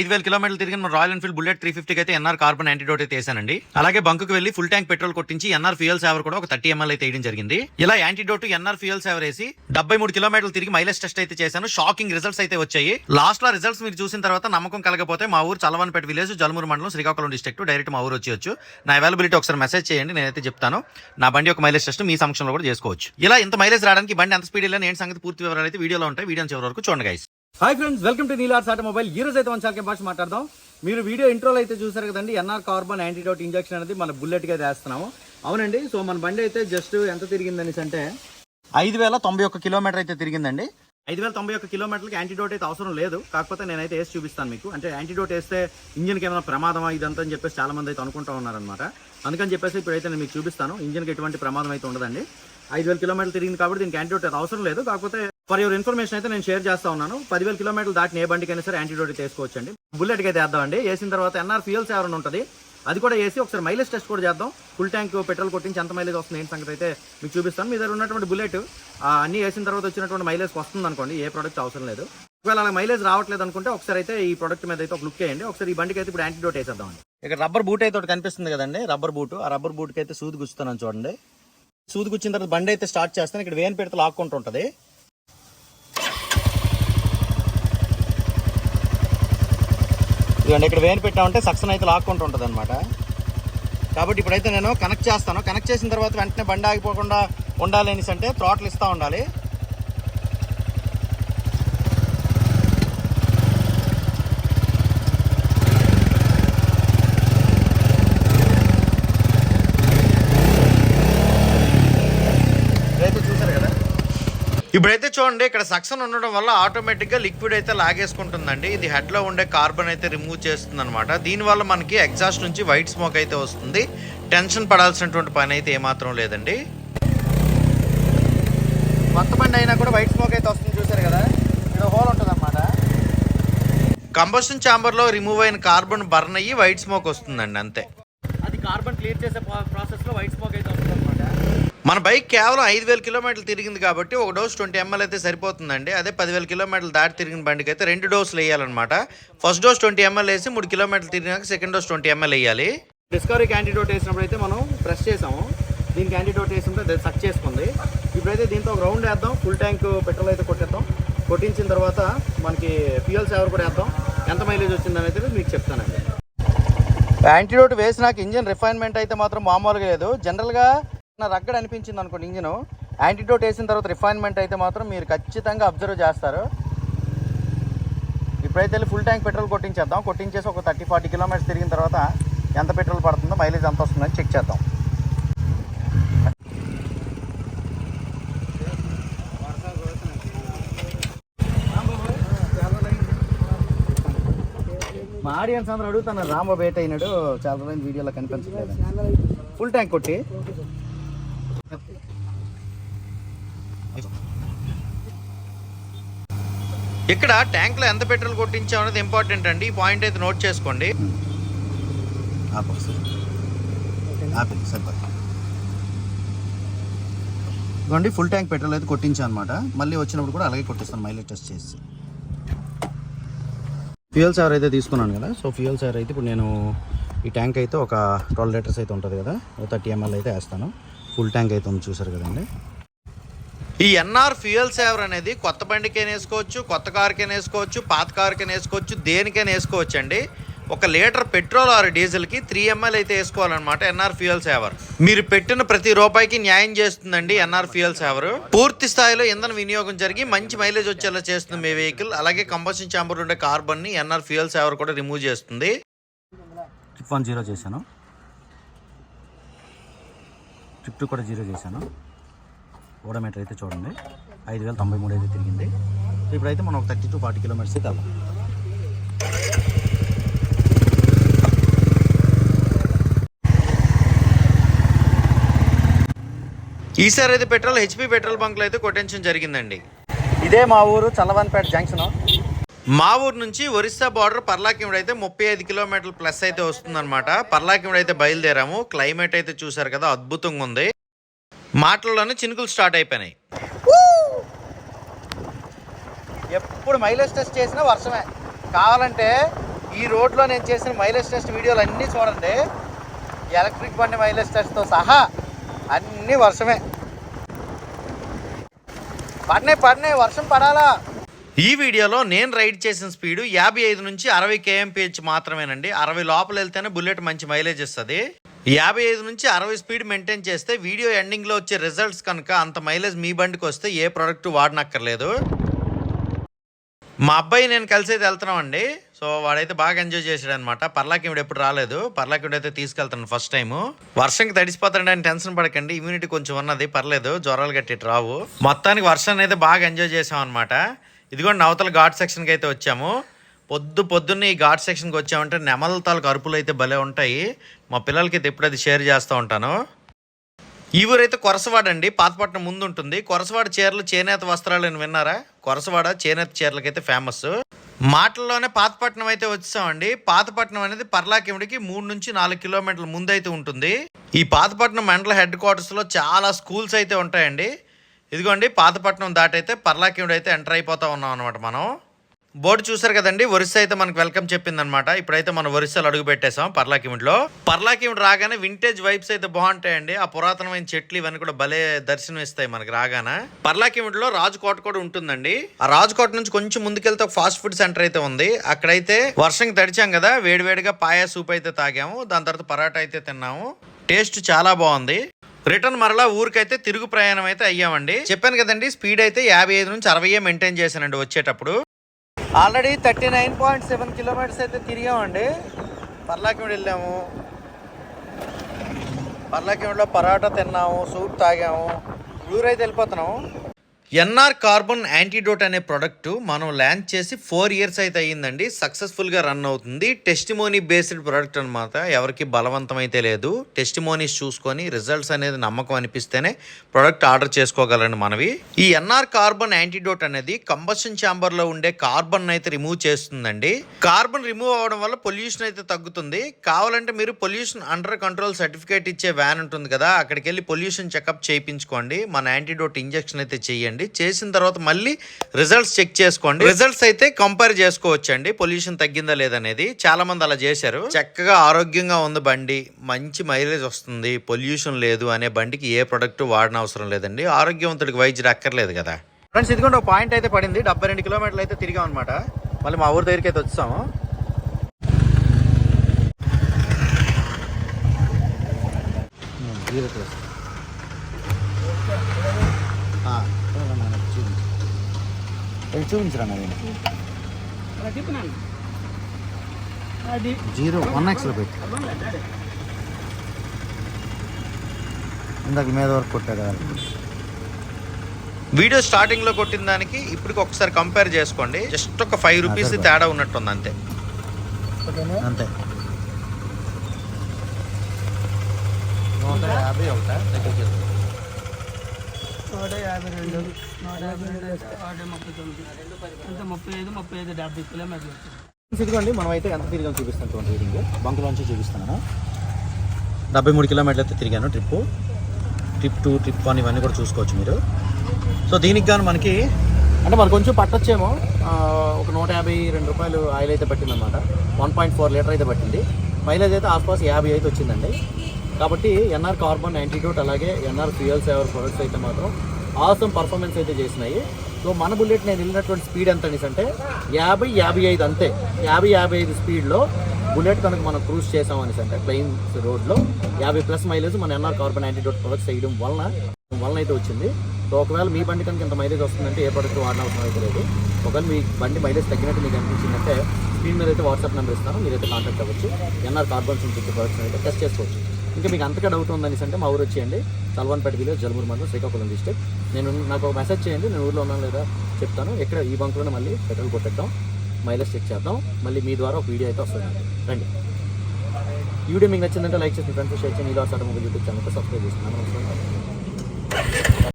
ఐదు వేల కిలోమీటర్లు తిరిగిన మన రాయల్ ఎన్ఫీల్డ్ బుల్లెట్ త్రీ ఫిఫ్టీకి అయితే ఎన్ఆర్ కార్బన్ యాంటీడోట్ అయితే వేసానండి అలాగే బంకుకి వెళ్ళి ఫుల్ ట్యాంక్ పెట్రోల్ కొట్టించి ఎన్ఆర్ ఫ్యూయల్ సేవర్ కూడా ఒక థర్టీ ఎంఎల్ అయితే వేయడం జరిగింది. ఇలా యాంటీడోట్ ఎన్ఆర్ ఫ్యూయల్ సేవర్ వేసి డెబ్బై మూడు కిలోమీటర్లు తిరిగి మైలేజ్ టెస్ట్ అయితే చేశాను. షాకింగ్ రిజల్ట్స్ అయితే వచ్చాయి. లాస్ట్లో రిజల్ట్స్ మీరు చూసిన తర్వాత నమ్మకం కలగపోతే మా ఊరు చలవన్పేట విలేజ్ జలమూరు మండలం శ్రీకాకుళం డిస్ట్రిక్ట్ డైరెక్ట్ మా ఊరు వచ్చేయచ్చు నా అవైలబిలిటీ ఒకసారి మెసేజ్ చేయండి నేనైతే చెప్తాను. నా బండి యొక్క మైలేజ్ టెస్ట్ మీ సమక్షంలో కూడా చేసుకోవచ్చు. ఇలా ఇంత మైలేజ్ రావడానికి బండి ఎంత స్పీడ్ వెళ్ళిన ఏంటి సంగతి? పూర్తి వివరాలు అయితే వీడియోలో ఉంటాయి. వీడియో చివరి వరకు చూడండి guys hi friends welcome to నీలార్స్ automobile ఈ రోజు అయితే మన చాలకే భాష మాట్లాడదాం. మీరు వీడియో ఇంట్రోలో అయితే చూసారు కదండి ఎన్ఆర్ కార్బన్ యాంటీడోట్ ఇంజక్షన్ అనేది మన బుల్లెట్గా అయితే వేస్తున్నాము. అవునండి సో మన బండి అయితే జస్ట్ ఎంత తిరిగిందనేసి అంటే ఐదు వేల తొంభై ఒక్క కిలోమీటర్ అయితే తిరిగిందండి. ఐదు వేల తొంభై ఒక్క కిలోమీటర్లకి యాంటీడోట్ అయితే అవసరం లేదు కాకపోతే నేనైతే వేసి చూపిస్తాను మీకు. అంటే యాంటీడోట్ వేస్తే ఇంజిన్కి ఏమైనా ప్రమాదమా ఇదంతా అని చెప్పేసి చాలా మంది అయితే అనుకుంటా ఉన్నారనమాట అందుకని చెప్పేసి ఇప్పుడైతే నేను మీకు చూపిస్తాను ఇంజిన్కి ఎటువంటి ప్రమాదం అయితే ఉండదండి. ఐదు వేల కిలోమీటర్లు తిరిగింది కాబట్టి దీనికి యాంటీడోట్ అవసరం లేదు. కాకపోతే ఫర్ యువర్ ఇన్ఫర్మేషన్ అయితే నేను షేర్ చేస్తా ఉన్నాను. పదివేల కిలోమీటర్లు దాటిన ఏ బండికైనా సరే యాంటీడోట్ తీసుకోవచ్చండి వేసుకోవచ్చండి. బుల్లెట్కి అయితే వేద్దామండి. వేసిన తర్వాత ఎన్ఆర్ ఫ్యూయల్ ఎవరైనా ఉంటుంది అది కూడా వేసి ఒకసారి మైలేజ్ టెస్ట్ కూడా చేద్దాం. ఫుల్ ట్యాంక్ పెట్రోల్ కొట్టించి ఎంత మైలేజ్ వస్తుంది ఏంటి సంగతి అయితే మీకు చూపిస్తాను. మీ దగ్గర ఉన్నటువంటి బుల్లెట్ అన్ని వేసిన తర్వాత వచ్చినటువంటి మైలేజ్ వస్తుంది అనుకోండి ఏ ప్రోడక్ట్ అవసరం లేదు. ఒకవేళ అలా మైలేజ్ రావట్లేదు అనుకుంటే ఒకసారి అయితే ఈ ప్రోడక్ట్ మీద అయితే ఒక లుక్ చేయండి ఒకసారి ఈ బండికి అయితే ఇప్పుడు యాంటీడోట్ వేసేద్దామండి. ఇక్కడ రబ్బర్ బూట్ అయితే ఒకటి కనిపిస్తుంది కదండి రబ్బర్ బూట్ ఆ రబ్బర్ బూట్కి అయితే సూది గుచ్చుతాను చూడండి. సూది తర్వాత బండి అయితే స్టార్ట్ చేస్తాను. ఇక్కడ వేన్ పెడితే లాక్కుంటూ ఉంటుంది. ఇదిగోండి ఇక్కడ వేన్ పెట్టామంటే సక్సెస్ అయితే లాక్కుంటూ ఉంటుంది అనమాట కాబట్టి ఇప్పుడైతే నేను కనెక్ట్ చేస్తాను. కనెక్ట్ చేసిన తర్వాత వెంటనే బండి ఆగిపోకుండా ఉండాలి అనేసి అంటే థ్రాట్లు ఇస్తూ ఉండాలి ఇప్పుడైతే చూసారు కదా ఇప్పుడైతే చూడండి ఇక్కడ సక్సన్ ఉండడం వల్ల ఆటోమేటిక్గా లిక్విడ్ అయితే లాగేసుకుంటుందండి. ఇది హెడ్లో ఉండే కార్బన్ అయితే రిమూవ్ చేస్తుంది అనమాట దీనివల్ల మనకి ఎగ్జాస్ట్ నుంచి వైట్ స్మోక్ అయితే వస్తుంది. టెన్షన్ పడాల్సినటువంటి పని అయితే ఏమాత్రం లేదండి. కొత్త బండి అయినా కూడా వైట్ స్మోక్ అయితే వస్తుంది చూసారు కదా? ఇక్కడ హోల్ ఉంటుంది అనమాట కంబషన్ ఛాంబర్లో రిమూవ్ అయిన కార్బన్ బర్న్ అయ్యి వైట్ స్మోక్ వస్తుందండి అంతే. అది కార్బన్ క్లియర్ చేసే ప్రాసెస్లో వైట్ స్మోక్ అయితే వస్తుంది. మన బైక్ కేవలం ఐదు వేల కిలోమీటర్లు తిరిగింది కాబట్టి ఒక డోస్ ట్వంటీ ఎంఎల్ అయితే సరిపోతుందండి. అదే పదివేల కిలోమీటర్లు దాటి తిరిగిన బండికి అయితే రెండు డోసులు వేయాలన్నమాట. ఫస్ట్ డోస్ ట్వంటీ ఎంఎల్ వేసి మూడు కిలోమీటర్లు తిరిగినాక సెకండ్ డోస్ ట్వంటీ ఎంఎల్ వేయాలి. డిస్కవరీ యాంటీడోట్ వేసినప్పుడు అయితే మనం ప్రెస్ చేసాము. దీనికి యాంటీడోట్ వేసినప్పుడు అది సక్ చేసుకుంది. ఇప్పుడైతే దీంతో ఒక రౌండ్ వేద్దాం. ఫుల్ ట్యాంక్ పెట్రోల్ అయితే కొట్టేద్దాం. కొట్టించిన తర్వాత మనకి ఫ్యూయల్ సేవర్ కూడా వేద్దాం. ఎంత మైలేజ్ వచ్చిందని అయితే మీకు చెప్తానండి. యాంటీడోట్ వేసినాక ఇంజిన్ రిఫైన్మెంట్ అయితే మాత్రం మామూలుగా లేదు. జనరల్గా రగ్గడ అనిపించింది అనుకోండి ఇంజిన్. యాంటీడోట్ వేసిన తర్వాత రిఫైన్మెంట్ అయితే మాత్రం మీరు ఖచ్చితంగా అబ్జర్వ్ చేస్తారు. ఇప్పుడైతే వెళ్ళి ఫుల్ ట్యాంక్ పెట్రోల్ కొట్టించేద్దాం. కొట్టించేసి ఒక థర్టీ ఫార్టీ కిలోమీటర్స్ తిరిగిన తర్వాత ఎంత పెట్రోల్ పడుతుందో మైలేజ్ ఎంత వస్తుందని చెక్ చేద్దాం. మా ఆడియన్స్ అందరూ అడుగుతున్నారు రాంబాబు ఏట్ అయినాడు చాలా రోజులు వీడియోలో కనిపించలేదు ఫుల్ ట్యాంక్ కొట్టి. ఇక్కడ ట్యాంక్లో ఎంత పెట్రోల్ కొట్టించాం అనేది ఇంపార్టెంట్ అండి. ఈ పాయింట్ అయితే నోట్ చేసుకోండి. ఇదిగోండి ఫుల్ ట్యాంక్ పెట్రోల్ అయితే కొట్టించాను అనమాట మళ్ళీ వచ్చినప్పుడు కూడా అలాగే కొట్టిస్తాను మైలేజ్ టెస్ట్ చేసి. ఫ్యూయల్ సార్ అయితే తీసుకున్నాను కదా. సో ఫ్యూయల్ సార్ అయితే ఇప్పుడు నేను ఈ ట్యాంక్ అయితే ఒక ట్వెల్వ్ లీటర్స్ అయితే ఉంటుంది కదా. థర్టీ ఎంఎల్ అయితే వేస్తాను. ఫుల్ ట్యాంక్ అయితే ఉంది చూసారు కదండి. ఈ ఎన్ఆర్ ఫ్యూయల్ సేవర్ అనేది కొత్త బండికైనా వేసుకోవచ్చు కొత్త కార్కైనా వేసుకోవచ్చు పాత కార్కైనా వేసుకోవచ్చు దేనికైనా వేసుకోవచ్చు అండి. ఒక లీటర్ పెట్రోల్ ఆర్ డీజిల్కి త్రీ ఎంఎల్ అయితే వేసుకోవాలన్నమాట ఎన్ఆర్ ఫ్యూయల్ సేవర్. మీరు పెట్టిన ప్రతి రూపాయికి న్యాయం చేస్తుందండి ఎన్ఆర్ ఫ్యూయల్ సేవర్. పూర్తి స్థాయిలో ఇంధన వినియోగం జరిగి మంచి మైలేజ్ వచ్చేలా చేస్తుంది మీ వెహికల్. అలాగే కంబషన్ ఛాంబర్ ఉండే కార్బన్ని ఎన్ఆర్ ఫ్యూయల్ సేవర్ కూడా రిమూవ్ చేస్తుంది. వన్ జీరో చేశాను. ట్రిప్ టూ కూడా జీరో చేశాను. ఓడోమీటర్ అయితే చూడండి. ఐదు వేల తొంభై మూడు అయితే తిరిగింది. ఇప్పుడైతే మనం ఒక థర్టీ టు ఫార్టీ కిలోమీటర్స్ అయితే వెళ్దాం. ఈసారి అయితే పెట్రోల్ హెచ్పి పెట్రోల్ బంక్లో అయితే కొట్టించడం జరిగిందండి. ఇదే మా ఊరు చల్లవన్పేట జంక్షన్. మా ఊరు నుంచి ఒరిస్సా బార్డర్ పర్లాకిముడు అయితే ముప్పై ఐదు కిలోమీటర్లు ప్లస్ అయితే వస్తుందన్నమాట. పర్లాకిముడు అయితే బయలుదేరాము. క్లైమేట్ అయితే చూసారు కదా అద్భుతంగా ఉంది. మాటల్లోనే చినుకులు స్టార్ట్ అయిపోయినాయి. ఎప్పుడు మైలేజ్ టెస్ట్ చేసినా వర్షమే. కావాలంటే ఈ రోడ్లో నేను చేసిన మైలేజ్ టెస్ట్ వీడియోలు అన్నీ చూడండి. ఎలక్ట్రిక్ బండి మైలేజ్ టెస్ట్తో సహా అన్నీ వర్షమే. పడినాయి పడినాయి వర్షం పడాలా? ఈ వీడియోలో నేను రైడ్ చేసిన స్పీడ్ యాభై ఐదు నుంచి అరవై కేఎంపిహెచ్ మాత్రమేనండి. అరవై లోపల వెళ్తేనే బుల్లెట్ మంచి మైలేజ్ ఇస్తుంది. యాభై ఐదు నుంచి అరవై స్పీడ్ మెయింటైన్ చేస్తే వీడియో ఎండింగ్లో వచ్చే రిజల్ట్స్ కనుక అంత మైలేజ్ మీ బండికి వస్తే ఏ ప్రోడక్ట్ వాడనక్కర్లేదు. మా అబ్బాయి నేను కలిసి అయితే వెళ్తున్నామండి. సో వాడైతే బాగా ఎంజాయ్ చేశాడు అనమాట పర్లాకిముడు ఎప్పుడు రాలేదు. పర్లాకిముడు అయితే తీసుకెళ్తాను ఫస్ట్ టైం వర్షంకి తడిసిపోతాడు అని టెన్షన్ పడకండి. ఇమ్యూనిటీ కొంచెం ఉన్నది. పర్లేదు. జ్వరాలు గట్టి రావు. మొత్తానికి వర్షాన్ని అయితే బాగా ఎంజాయ్ చేసాం అనమాట ఇదిగోండి నవతల ఘాట్ సెక్షన్కి అయితే వచ్చాము. పొద్దు పొద్దున్నే ఈ ఘాట్ సెక్షన్కి వచ్చామంటే నెమల తాలూకు అరుపులు అయితే భలే ఉంటాయి. మా పిల్లలకి అయితే ఎప్పుడు అది షేర్ చేస్తూ ఉంటాను. ఈ ఊరైతే కొరసవాడ అండి. పాతపట్నం ముందు ఉంటుంది. కొరసవాడ చీరలు చేనేత వస్త్రాలు అని విన్నారా? కొరసవాడ చేనేత చీరలకైతే ఫేమస్ మాటల్లోనే పాతపట్నం అయితే వచ్చామండి. పాతపట్నం అనేది పర్లాకిముడికి మూడు నుంచి నాలుగు కిలోమీటర్ల ముందు అయితే ఉంటుంది. ఈ పాతపట్నం మండల హెడ్ క్వార్టర్స్లో చాలా స్కూల్స్ అయితే ఉంటాయండి. ఇదిగోండి పాతపట్నం దాటైతే పర్లాకిమిడి అయితే ఎంటర్ అయిపోతా ఉన్నాం అనమాట మనం. బోర్డు చూసారు కదండి ఒరిస్సా అయితే మనకు వెల్కమ్ చెప్పిందనమాట ఇప్పుడైతే మనం ఒరిస్సాలో అడుగు పెట్టేసాం పర్లాకిమిడిలో పర్లాకిమిడి రాగానే వింటేజ్ వైబ్స్ అయితే బాగుంటాయండి ఆ పురాతనమైన చెట్లు ఇవన్నీ కూడా భలే దర్శనం ఇస్తాయి మనకి రాగానే. పర్లాకిమిడిలో రాజుకోట కూడా ఉంటుందండి. ఆ రాజుకోట నుంచి కొంచెం ముందుకెళ్తే ఒక ఫాస్ట్ ఫుడ్ సెంటర్ అయితే ఉంది. అక్కడైతే వర్షం తడిచాం కదా వేడివేడిగా పాయా సూప్ అయితే తాగాము దాని తర్వాత పరాటా అయితే తిన్నాము. టేస్ట్ చాలా బాగుంది. రిటర్న్ మరలా ఊరికైతే తిరుగు ప్రయాణం అయితే అయ్యామండి. చెప్పాను కదండి స్పీడ్ అయితే యాభై ఐదు నుంచి అరవై మెయింటైన్ చేశానండి వచ్చేటప్పుడు. Already thirty nine point seven kilometres అయితే తిరిగామండి. పర్లాకిమిడి వెళ్ళాము. పర్లాకిమిడిలో పరాటా తిన్నాము సూప్ తాగాము. ఊరైతే వెళ్ళిపోతున్నాము. ఎన్ఆర్ కార్బన్ యాంటీడోట్ అనే ప్రోడక్ట్ మనం లాంచ్ చేసి ఫోర్ ఇయర్స్ అయితే అయ్యిందండి. సక్సెస్ఫుల్గా రన్ అవుతుంది. టెస్టిమోనీ బేస్డ్ ప్రోడక్ట్ అనమాట ఎవరికి బలవంతం అయితే లేదు. టెస్టిమోనీస్ చూసుకొని రిజల్ట్స్ అనేది నమ్మకం అనిపిస్తేనే ప్రోడక్ట్ ఆర్డర్ చేసుకోగలండి మనవి. ఈ ఎన్ఆర్ కార్బన్ యాంటీడోట్ అనేది కంబషన్ ఛాంబర్లో ఉండే కార్బన్ అయితే రిమూవ్ చేస్తుందండి. కార్బన్ రిమూవ్ అవ్వడం వల్ల పొల్యూషన్ అయితే తగ్గుతుంది. కావాలంటే మీరు పొల్యూషన్ అండర్ కంట్రోల్ సర్టిఫికేట్ ఇచ్చే వ్యాన్ ఉంటుంది కదా అక్కడికి వెళ్ళి పొల్యూషన్ చెకప్ చేయించుకోండి. మన యాంటీడోట్ ఇంజెక్షన్ అయితే చేయండి చేసిన తర్వాత మళ్ళీ రిజల్ట్స్ చెక్ చేసుకోండి. రిజల్ట్స్ అయితే కంపేర్ చేసుకోవచ్చు అండి పొల్యూషన్ తగ్గిందా లేదనేది చాలా మంది అలా చేశారు. చక్కగా ఆరోగ్యంగా ఉంది బండి. మంచి మైలేజ్ వస్తుంది. పొల్యూషన్ లేదు అనే బండికి ఏ ప్రొడక్ట్ వాడనవసరం అవసరం లేదండి. ఆరోగ్యవంతుడికి వైద్యుడు అక్కర్లేదు కదా. ఫ్రెండ్స్ ఇదిగోండి ఒక పాయింట్ అయితే పడింది. డెబ్బై రెండు కిలోమీటర్లు అయితే తిరిగాం అనమాట మళ్ళీ మా ఊరి దగ్గరికి అయితే వచ్చాము జీరో ప్లస్ చూపించరా అది జీరో వన్ ఎక్స్లో పెట్టి. ఇందాక మీద వరకు కొట్టా కదా. వీడియో స్టార్టింగ్లో కొట్టిన దానికి ఇప్పటికి ఒకసారి కంపేర్ చేసుకోండి. జస్ట్ ఒక ఫైవ్ రూపీస్ తేడా ఉన్నట్టుంది అంతే. ఓకేనా? అంతే. నూట యాభై ఒకటా? నూట యాభై రెండు నూట యాభై రెండు వేస్తే ముప్పై తొమ్మిది. అంటే ముప్పై ఐదు ముప్పై ఐదు డెబ్బై కిలోమీటర్లు. ఇదిగోండి మనం అయితే ఎంత తిరిగాం చూపిస్తాను చూడండి రీడింగ్ బంకులోంచి చూపిస్తున్నాను. డెబ్బై మూడు కిలోమీటర్లు అయితే తిరిగాను trip. Trip two trip one ఇవన్నీ కూడా చూసుకోవచ్చు మీరు. సో దీనికి గాను మనకి అంటే మనకు కొంచెం పట్టొచ్చేమో. ఒక నూట యాభై రెండు రూపాయలు ఆయిల్ అయితే పట్టిందన్నమాట. వన్ పాయింట్ ఫోర్ లీటర్ అయితే పట్టింది. మైలేజ్ అయితే ఆస్పాస్ యాభై అయితే వచ్చిందండి. కాబట్టి ఎన్ఆర్ కార్బన్ యాంటీట్యూట్ అలాగే ఎన్ఆర్ ఫ్యూయల్ సేవర్ ప్రొడక్ట్స్ అయితే మాత్రం ఆసం పర్ఫార్మెన్స్ అయితే చేసినాయి. సో మన బుల్లెట్ నేను వెళ్ళినటువంటి స్పీడ్ ఎంత అనేసి అంటే యాభై యాభై ఐదు అంతే. యాభై యాభై ఐదు స్పీడ్లో బుల్లెట్ కనుక మనం క్రూజ్ చేసాం అనేసి అంటే ప్లెయిన్స్ రోడ్లో యాభై ప్లస్ మైలేజ్ మన ఎన్ఆర్ కార్బన్ యాంటీట్యూట్ ప్రొడక్ట్స్ వేయడం వలన వలన అయితే వచ్చింది. సో ఒకవేళ మీ బండి కనుక ఇంత మైలేజ్ వస్తుందంటే ఏ ప్రొడక్ట్ వాడిన అవసరం అయితే లేదు. ఒకవేళ మీ బండి మైలేజ్ తగ్గినట్టు మీకు అనిపించిందంటే స్క్రీన్ మీద అయితే వాట్సాప్ నెంబర్ ఇస్తాను. మీరైతే కాంటాక్ట్ అవ్వచ్చు. ఎన్ఆర్ కార్బన్స్ నుంచి ప్రొడక్ట్స్ అయితే టెస్ట్ చేసుకోవచ్చు. ఇంకా మీకు అంతగా డౌట్ ఉందనేసి అంటే మా ఊరు వచ్చేయండి. చల్వన్పేట విలేజ్ జలమూరు మండలం శ్రీకాకుళం డిస్ట్రిక్ట్ నేను నాకు ఒక మెసేజ్ చేయండి. నేను ఊర్లో ఉన్నాను లేదా చెప్తాను. ఇక్కడ ఈ బంక్లోనే మళ్ళీ పెట్రోల్ కొట్టేద్దాం. మైలేజ్ చెక్ చేద్దాం. మళ్ళీ మీ ద్వారా ఒక వీడియో అయితే వస్తుంది. రండి. ఈ వీడియో మీకు నచ్చిందంటే లైక్ చేసి ఫ్రెండ్స్ షేర్ చేయండి. ఇలా సార్ యూట్యూబ్ ఛానల్ సబ్స్క్రైబ్ చేసుకున్నాను